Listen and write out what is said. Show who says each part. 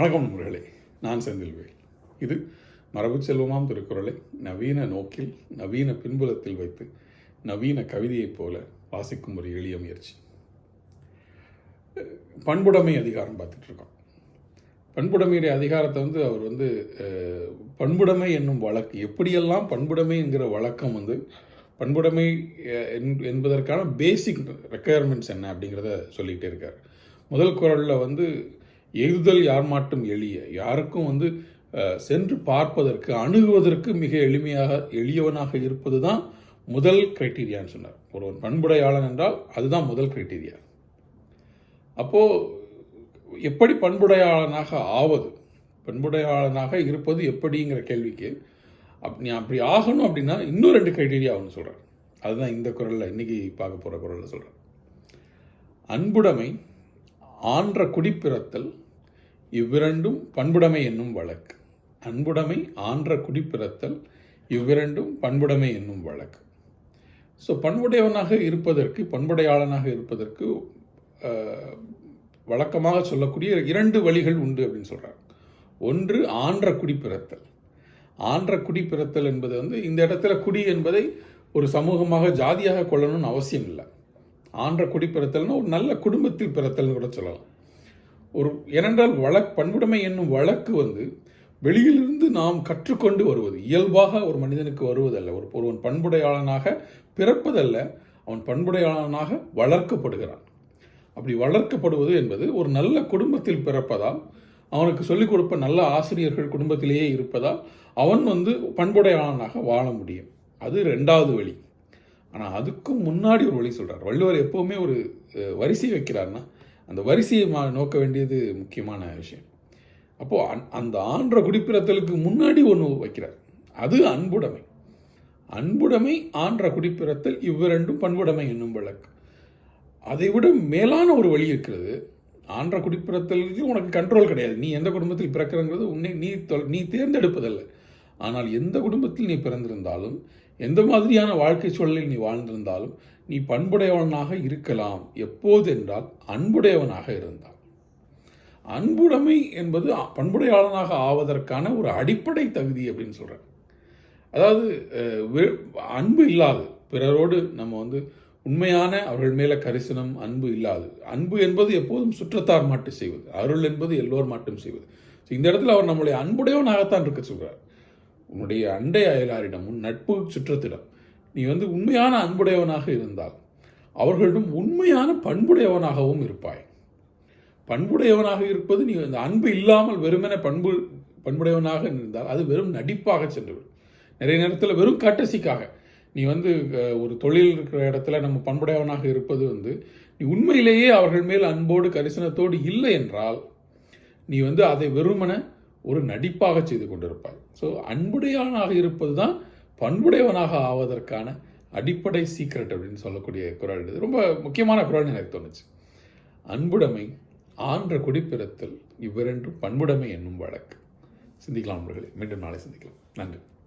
Speaker 1: வணக்கம் நண்பர்களே நான் செந்தில்வேல் இது மரபு செல்வமாம் திருக்குறளை நவீன நோக்கில் நவீன பின்புலத்தில் வைத்து நவீன கவிதையைப் போல வாசிக்கும் ஒரு எளிய முயற்சி பண்புடைமை அதிகாரம் பார்த்துட்ருக்கோம் பண்புடைமையுடைய அதிகாரத்தை வந்து அவர் வந்து பண்புடைமை என்னும் வழக்கு எப்படியெல்லாம் பண்புடைமை என்கிற வழக்கம் வந்து பண்புடைமை என்பதற்கான பேசிக் ரெக்குயர்மெண்ட்ஸ் என்ன அப்படிங்கிறத சொல்லிகிட்டே இருக்கார் முதல் குரலில் வந்து எழுதல் யார் மாட்டும் எளிய யாருக்கும் வந்து சென்று பார்ப்பதற்கு அணுகுவதற்கு மிக எளிமையாக எளியவனாக இருப்பது தான் முதல் கிரைட்டீரியான்னு சொன்னார் ஒருவன் பண்புடையாளன் என்றால் அதுதான் முதல் கிரைட்டீரியா அப்போது எப்படி பண்புடையாளனாக ஆவது பண்புடையாளனாக இருப்பது எப்படிங்கிற கேள்விக்கு அப் நீ அப்படி ஆகணும் அப்படின்னா இன்னும் ரெண்டு கிரைட்டீரியா ஒன்று சொல்கிறேன் அதுதான் இந்த குரலில் இன்றைக்கி பார்க்க போகிற குரலில் சொல்கிறேன் அன்புடைமை ஆன்ற குடிப்பிறத்தல் இவ்விரண்டும் பண்புடைமை என்னும் வழக்கு அன்புடைமை ஆன்ற குடிப்பிறத்தல் இவ்விரண்டும் பண்புடைமை என்னும் வழக்கு ஸோ பண்புடையவனாக இருப்பதற்கு பண்புடையாளனாக இருப்பதற்கு வழக்கமாக சொல்லக்கூடிய இரண்டு வழிகள் உண்டு அப்படின்னு சொல்கிறார் ஒன்று ஆன்ற குடிப்பிறத்தல் ஆன்ற குடிப்பிறத்தல் என்பது வந்து இந்த இடத்துல குடி என்பதை ஒரு சமூகமாக ஜாதியாக கொள்ளணும்னு அவசியம் இல்லை ஆன்ற குடி பிறத்தல்னா ஒரு நல்ல குடும்பத்தில் பிறத்தல்னு கூட சொல்லலாம் ஒரு ஏனென்றால் வழக் பண்புடைமை என்னும் வழக்கு வந்து வெளியிலிருந்து நாம் கற்றுக்கொண்டு வருவது இயல்பாக ஒரு மனிதனுக்கு வருவதல்ல ஒரு ஒருவன் பண்புடையாளனாக பிறப்பதல்ல அவன் பண்புடையாளனாக வளர்க்கப்படுகிறான் அப்படி வளர்க்கப்படுவது என்பது ஒரு நல்ல குடும்பத்தில் பிறப்பதால் அவனுக்கு சொல்லிக் கொடுப்ப நல்ல ஆசிரியர்கள் குடும்பத்திலேயே இருப்பதால் அவன் வந்து பண்புடையாளனாக வாழ முடியும் அது ரெண்டாவது வழி ஆனால் அதுக்கும் முன்னாடி ஒரு வழி சொல்கிறார் வள்ளுவர் எப்போவுமே ஒரு வரிசை வைக்கிறார்னா அந்த வரிசையை மா நோக்க வேண்டியது முக்கியமான விஷயம் அப்போது அந் அந்த ஆன்ற குடிப்பிறத்தலுக்கு முன்னாடி ஒன்று வைக்கிறார் அது அன்புடைமை அன்புடைமை ஆன்ற குடிப்பிறத்தல் இவ்விரண்டும் பண்புடைமை என்னும் வழக்கு அதை விட மேலான ஒரு வழி இருக்கிறது ஆன்ற குடிப்பிறத்தலுக்கு உனக்கு கண்ட்ரோல் கிடையாது நீ எந்த குடும்பத்தில் பிறக்கிறங்கிறது உன்னை நீ தொல் நீ தேர்ந்தெடுப்பதில்லை ஆனால் எந்த குடும்பத்தில் நீ பிறந்திருந்தாலும் எந்த மாதிரியான வாழ்க்கை சூழலில் நீ வாழ்ந்திருந்தாலும் நீ பண்புடையவனாக இருக்கலாம் எப்போதென்றால் அன்புடையவனாக இருந்தால் அன்புடைமை என்பது பண்புடையாளனாக ஆவதற்கான ஒரு அடிப்படை தகுதி அப்படின்னு சொல்கிறேன் அதாவது அன்பு இல்லாது பிறரோடு நம்ம வந்து உண்மையான அவர்கள் மேலே கரிசனம் அன்பு இல்லாது அன்பு என்பது எப்போதும் சுற்றத்தார் மாட்டு செய்வது அருள் என்பது எல்லோர் மாட்டும் செய்வது இந்த இடத்துல அவர் நம்முடைய அன்புடையவனாகத்தான் இருக்க சொல்கிறார் உன்னுடைய அண்டை அயலாரிடம் உன் நட்பு சுற்றத்திடம் நீ வந்து உண்மையான அன்புடையவனாக இருந்தால் அவர்களிடம் உண்மையான பண்புடையவனாகவும் இருப்பாய் பண்புடையவனாக இருப்பது நீ அந்த அன்பு இல்லாமல் வெறுமென பண்பு பண்புடையவனாக இருந்தால் அது வெறும் நடிப்பாக சென்றுவிடும் நிறைய நேரத்தில் வெறும் கட்டசிக்காக நீ வந்து ஒரு தொழில் இருக்கிற இடத்துல நம்ம பண்புடையவனாக இருப்பது வந்து நீ உண்மையிலேயே அவர்கள் மேல் அன்போடு கரிசனத்தோடு இல்லை என்றால் நீ வந்து அதை வெறுமன ஒரு நடிப்பாக செய்து கொண்டிருப்பாய் ஸோ அன்புடையவனாக இருப்பது தான் பண்புடையவனாக ஆவதற்கான அடிப்படை சீக்ரெட் அப்படின்னு சொல்லக்கூடிய குரல் இது ரொம்ப முக்கியமான குரல் எனக்கு தோணுச்சு அன்புடைமை ஆன்ற குடிப்பிறத்தில் இவ்விரண்டும் பண்புடைமை என்னும் வழக்கு சிந்திக்கலாம் நண்பர்களே மீண்டும் நாளை சிந்திக்கலாம் நன்றி